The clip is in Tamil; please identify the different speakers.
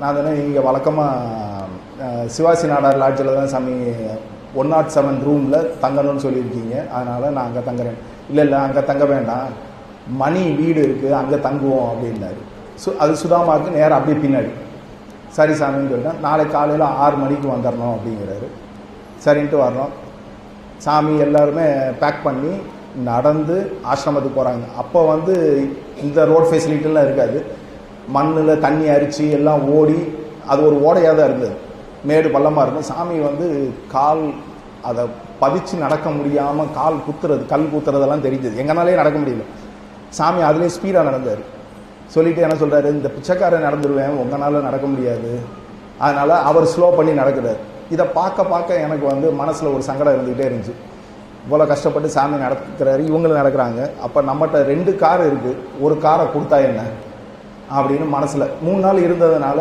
Speaker 1: நான் தானே இங்கே வழக்கமாக சிவாசி நாடார் லாட்ஜில் தான் சாமி ஒன் நாட் செவன் ரூமில் தங்கணும்னு சொல்லியிருக்கீங்க. அதனால் நான் அங்கே தங்குறேன். இல்லை இல்லை அங்கே தங்க வேண்டாம். மணி வீடு இருக்குது அங்கே தங்குவோம் அப்படின்னாரு. சு அது சுதாமாவுக்கு நேராக அப்படியே பின்னாடி. சரி சாமின்னு சொல்லிட்டேன் நாளைக்கு காலையில் ஆறு மணிக்கு வந்துடணும் அப்படிங்கிறாரு. சரின்ட்டு வர்றோம். சாமி எல்லாருமே பேக் பண்ணி நடந்து ஆசிரமத்துக்கு போகிறாங்க அப்போ வந்து இந்த ரோட் ஃபெசிலிட்டிலாம் இருக்காது. மண்ணில் தண்ணி அரிச்சு எல்லாம் ஓடி அது ஒரு ஓடையாக தான் இருந்தது. மேடு பள்ளமாக இருக்கும். சாமி வந்து கால் அதை பதிச்சு நடக்க முடியாமல் கால் குத்துறது கல் குத்துறதெல்லாம் தெரிஞ்சது. எங்கனாலே நடக்க முடியல. சாமி அதுலேயே ஸ்பீடாக நடந்தார். சொல்லிட்டு என்ன சொல்கிறாரு இந்த பிச்சைக்காரன் நடந்துருவேன். உங்களால் நடக்க முடியாது. அதனால் அவர் ஸ்லோ பண்ணி நடக்கிறார். இதை பார்க்க பார்க்க எனக்கு வந்து மனசில் ஒரு சங்கடம் இருந்துகிட்டே இருந்துச்சு. இவ்வளோ கஷ்டப்பட்டு சாமி நடக்கிறாரு இவங்களும் நடக்கிறாங்க. அப்போ நம்மகிட்ட ரெண்டு கார் இருக்குது ஒரு காரை கொடுத்தா என்ன? அப்படின்னு மனசில் மூணு நாள் இருந்ததுனால